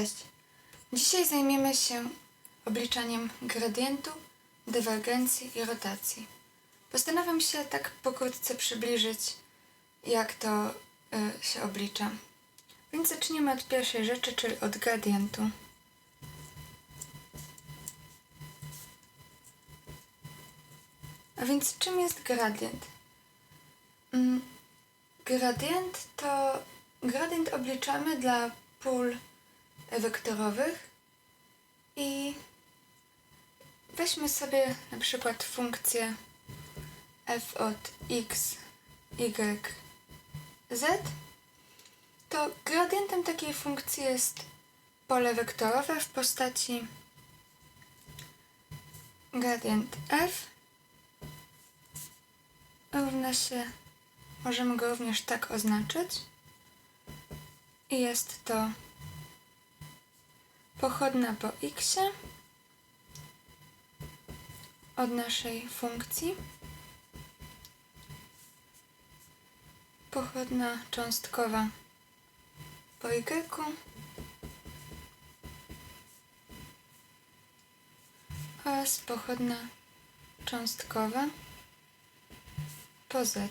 Cześć. Dzisiaj zajmiemy się obliczaniem gradientu, dywergencji i rotacji. Postanowię się tak pokrótce przybliżyć, jak to y, się oblicza. Więc zacznijmy od pierwszej rzeczy, czyli od gradientu. A więc czym jest gradient? Mm, Gradient to gradient obliczamy dla pól wektorowych i weźmy sobie na przykład funkcję f od x, y, z, to gradientem takiej funkcji jest pole wektorowe w postaci gradient f. Równa się, możemy go również tak oznaczyć i jest to pochodna po x od naszej funkcji. Pochodna cząstkowa po y. oraz pochodna cząstkowa po z.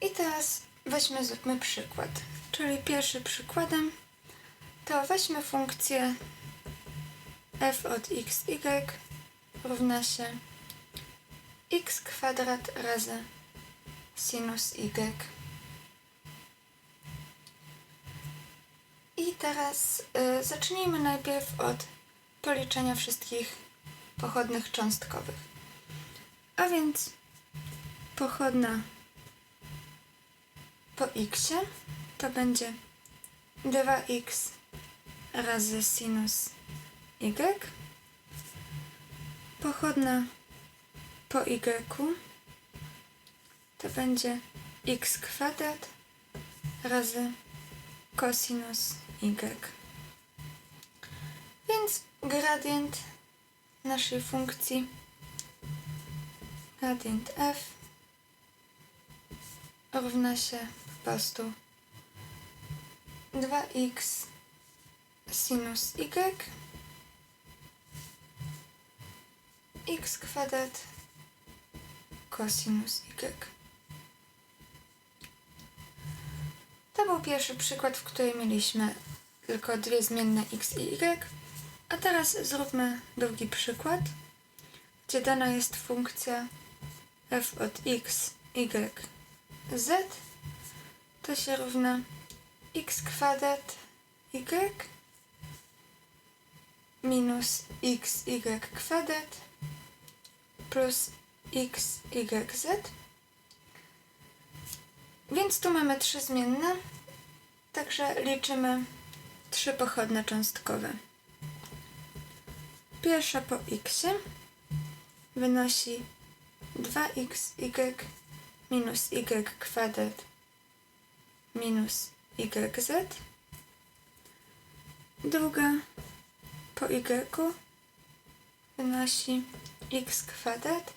I teraz weźmy, zróbmy przykład. Czyli pierwszy przykładem to weźmy funkcję f od x, y równa się x kwadrat razy sinus y. I teraz y, zacznijmy najpierw od policzenia wszystkich pochodnych cząstkowych. A więc pochodna po x to będzie 2x razy sinus y. Pochodna po y to będzie x kwadrat razy cosinus y. Więc gradient naszej funkcji gradient f równa się prostu 2x sinus y x kwadrat cosinus y. To był pierwszy przykład, w którym mieliśmy tylko dwie zmienne x i y. A teraz zróbmy drugi przykład, gdzie dana jest funkcja f od x, y, z to się równa x kwadrat y minus x y kwadrat plus x y z. Więc tu mamy trzy zmienne, także liczymy trzy pochodne cząstkowe. Pierwsza po x wynosi 2xy minus y kwadrat minus yz. Druga po y wynosi x kwadrat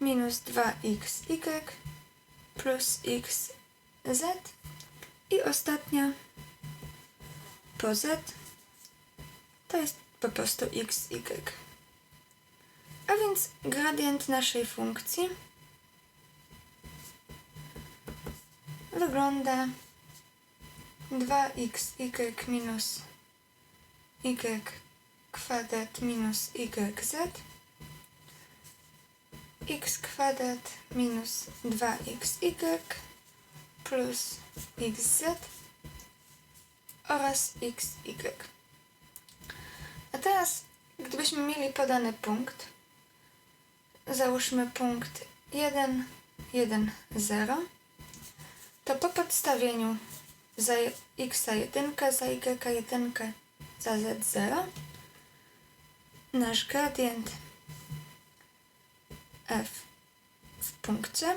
minus 2xy plus xz. I ostatnia po z to jest po prostu xy. A więc gradient naszej funkcji wygląda 2xy minus y kwadrat minus yz x kwadrat minus 2xy plus xz oraz xy. A teraz, gdybyśmy mieli podany punkt, załóżmy punkt 1, 1, 0, to po podstawieniu za x1, za y1, za z0 nasz gradient f w punkcie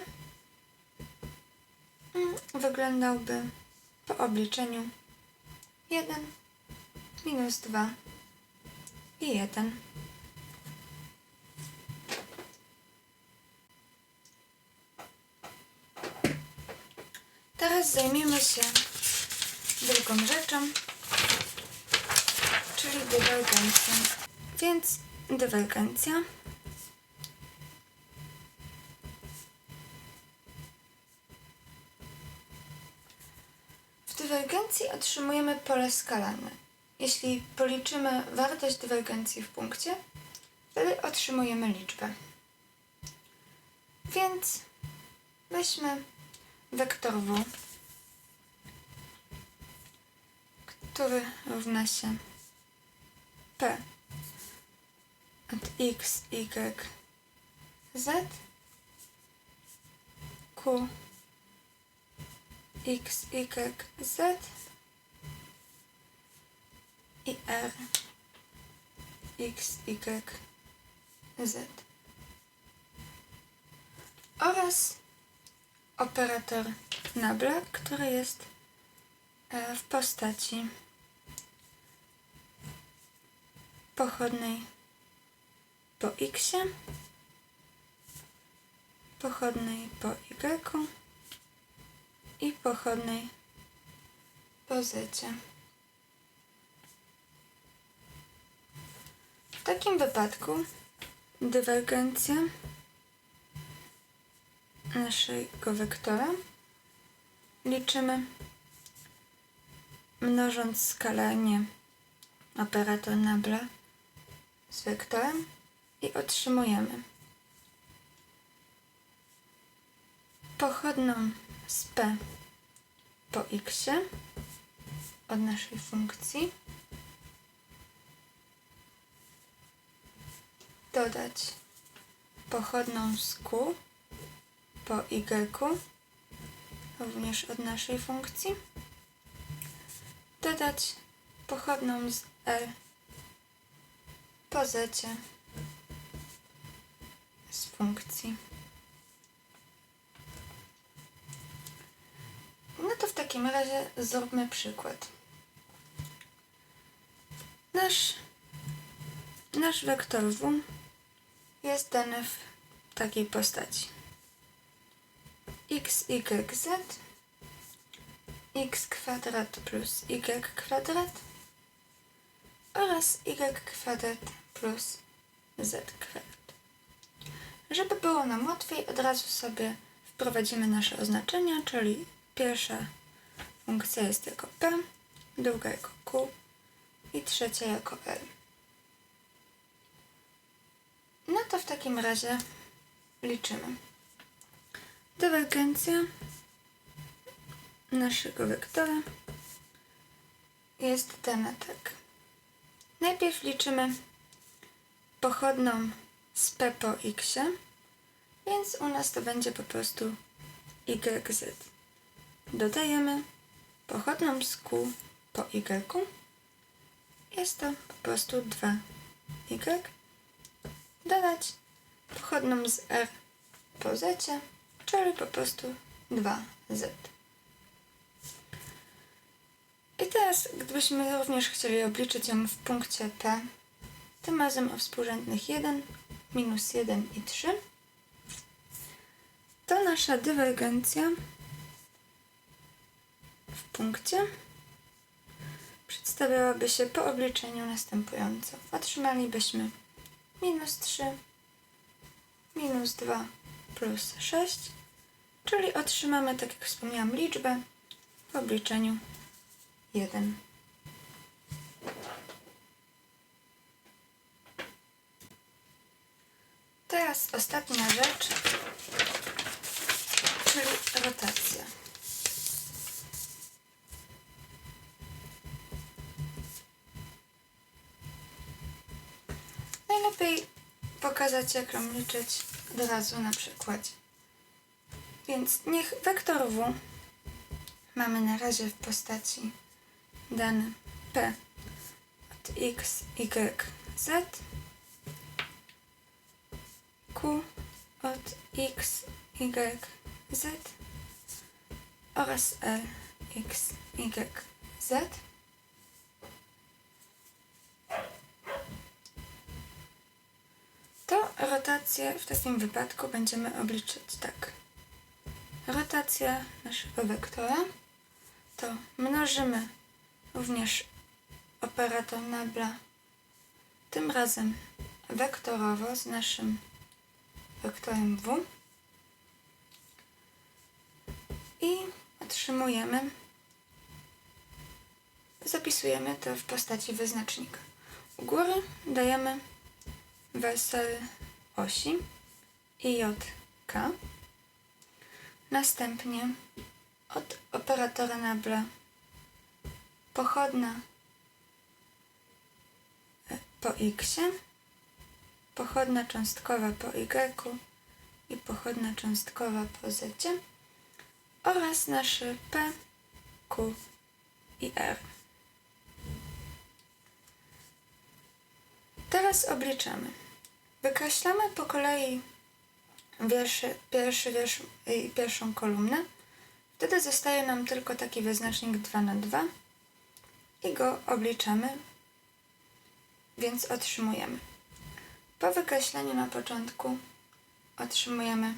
mm, wyglądałby po obliczeniu 1 minus 2 i 1. teraz zajmiemy się drugą rzeczą, czyli dywergencją. Więc dywergencja W dywergencji otrzymujemy pole skalane. Jeśli policzymy wartość dywergencji w punkcie, wtedy otrzymujemy liczbę. Więc weźmy wektor w, który równa się p. Od x, y, z q x, y, z i r x, y, z. Oraz operator nabla, który jest e, w postaci pochodnej po x, pochodnej po y i pochodnej po z. W takim wypadku dywergencja naszego wektora liczymy mnożąc skalanie operator nabla z wektorem i otrzymujemy pochodną z p po x od naszej funkcji. Dodać pochodną z q po y również od naszej funkcji. Dodać pochodną z r z funkcji. No to w takim razie zróbmy przykład. Nasz, nasz wektor w jest dany w takiej postaci. x, y, z x kwadrat plus y kwadrat oraz y kwadrat plus z kwadrat. Żeby było nam łatwiej, od razu sobie wprowadzimy nasze oznaczenia, czyli pierwsza funkcja jest jako p, druga jako q i trzecia jako l. No to w takim razie liczymy. Dywergencja naszego wektora jest dana tak. Najpierw liczymy pochodną z p po x, więc u nas to będzie po prostu yz. Dodajemy pochodną z q po y. Jest to po prostu 2y. Dodać pochodną z r po z, czyli po prostu 2z. I teraz, gdybyśmy również chcieli obliczyć ją w punkcie P, tym razem o współrzędnych 1, minus 1 i 3, to nasza dywergencja w punkcie przedstawiałaby się po obliczeniu następująco. Otrzymalibyśmy minus 3, minus 2 plus 6, czyli otrzymamy, tak jak wspomniałam, liczbę w obliczeniu 1. Teraz ostatnia rzecz, czyli rotacja. Najlepiej pokazać, jak liczyć od razu na przykładzie. Więc niech wektor w mamy na razie w postaci dane p od x, y, z, q od x, y, z oraz l, x, y, z. To rotację w takim wypadku będziemy obliczać tak. rotację naszego wektora, to mnożymy również operator nabla, tym razem wektorowo z naszym wektorem w i otrzymujemy, zapisujemy to w postaci wyznacznika. U góry dajemy wesoły osi i k. Następnie od operatora nabla pochodna po x, pochodna cząstkowa po y i pochodna cząstkowa po z oraz nasze p, q i r. Teraz obliczamy. Wykreślamy po kolei wierszy, pierwszy wiersz i pierwszą kolumnę. Wtedy zostaje nam tylko taki wyznacznik 2 na 2 i go obliczamy, więc otrzymujemy. Po wykreśleniu na początku otrzymujemy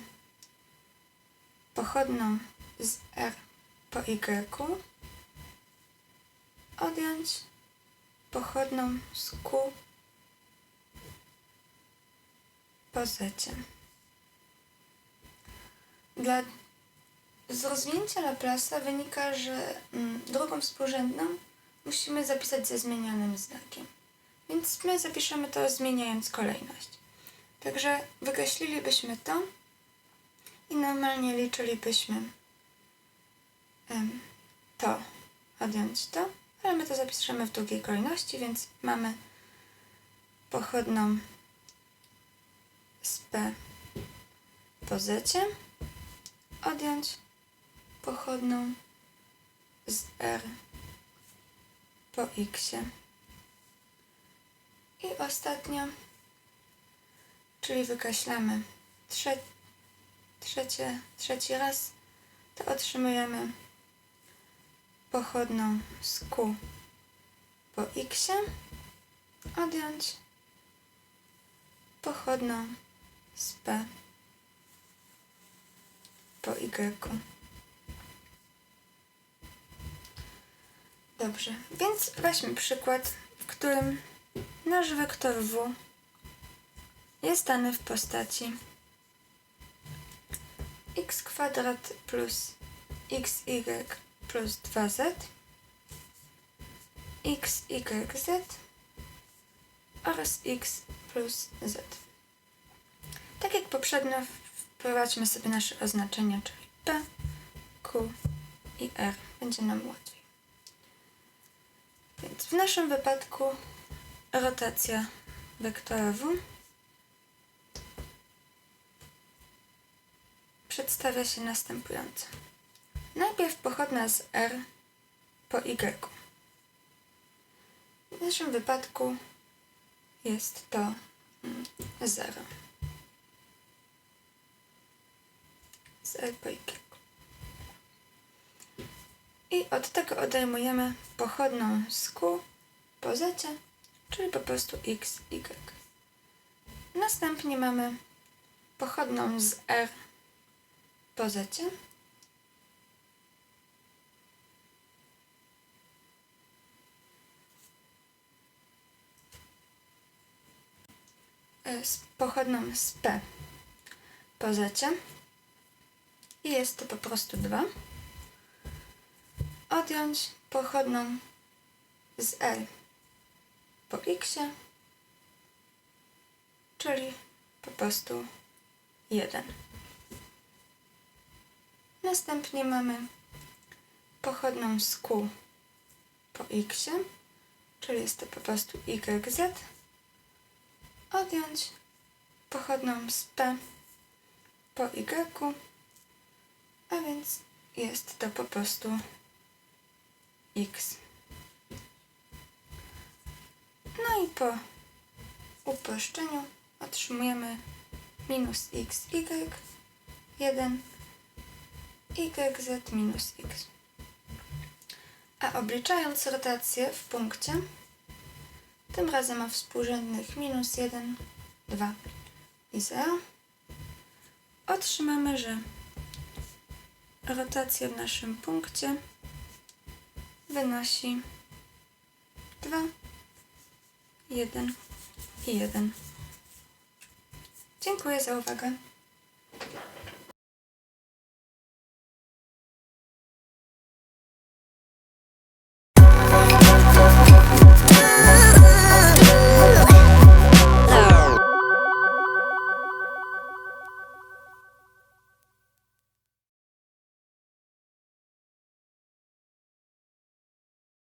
pochodną z R po Y, odjąć pochodną z Q po Z. Dla z rozwinięcia Laplace'a wynika, że mm, drugą współrzędną musimy zapisać ze zmienionym znakiem. Więc my zapiszemy to zmieniając kolejność. Także wykreślilibyśmy to i normalnie liczylibyśmy to, odjąć to, ale my to zapiszemy w drugiej kolejności, więc mamy pochodną z P po zecie odjąć pochodną z R po X. I ostatnio, czyli wykreślamy trze trzecie, trzeci raz, to otrzymujemy pochodną z Q po X, odjąć pochodną z P po Y. Dobrze, więc weźmy przykład, w którym nasz wektor W jest dany w postaci x kwadrat plus xy plus 2z xyz oraz x plus z. Tak jak poprzednio Wprowadźmy sobie nasze oznaczenia, czyli P, Q i R. Będzie nam łatwiej. Więc w naszym wypadku rotacja wektora W przedstawia się następująco. Najpierw pochodna z R po Y. W naszym wypadku jest to 0. Mm, z elpojkiem. I od tego odejmujemy pochodną z Q po zecie, czyli po prostu x, y. Następnie mamy pochodną z R po zecie, z pochodną z P po zecie i jest to po prostu 2. Odjąć pochodną z L po x, czyli po prostu 1. Następnie mamy pochodną z Q po x, czyli jest to po prostu YZ. Odjąć pochodną z P po Y, a więc jest to po prostu x. No i po uproszczeniu otrzymujemy minus xy 1 yz minus x. A obliczając rotację w punkcie, tym razem o współrzędnych minus 1, 2 i 0, otrzymamy, że rotacja w naszym punkcie wynosi 2, 1 i 1. Dziękuję za uwagę.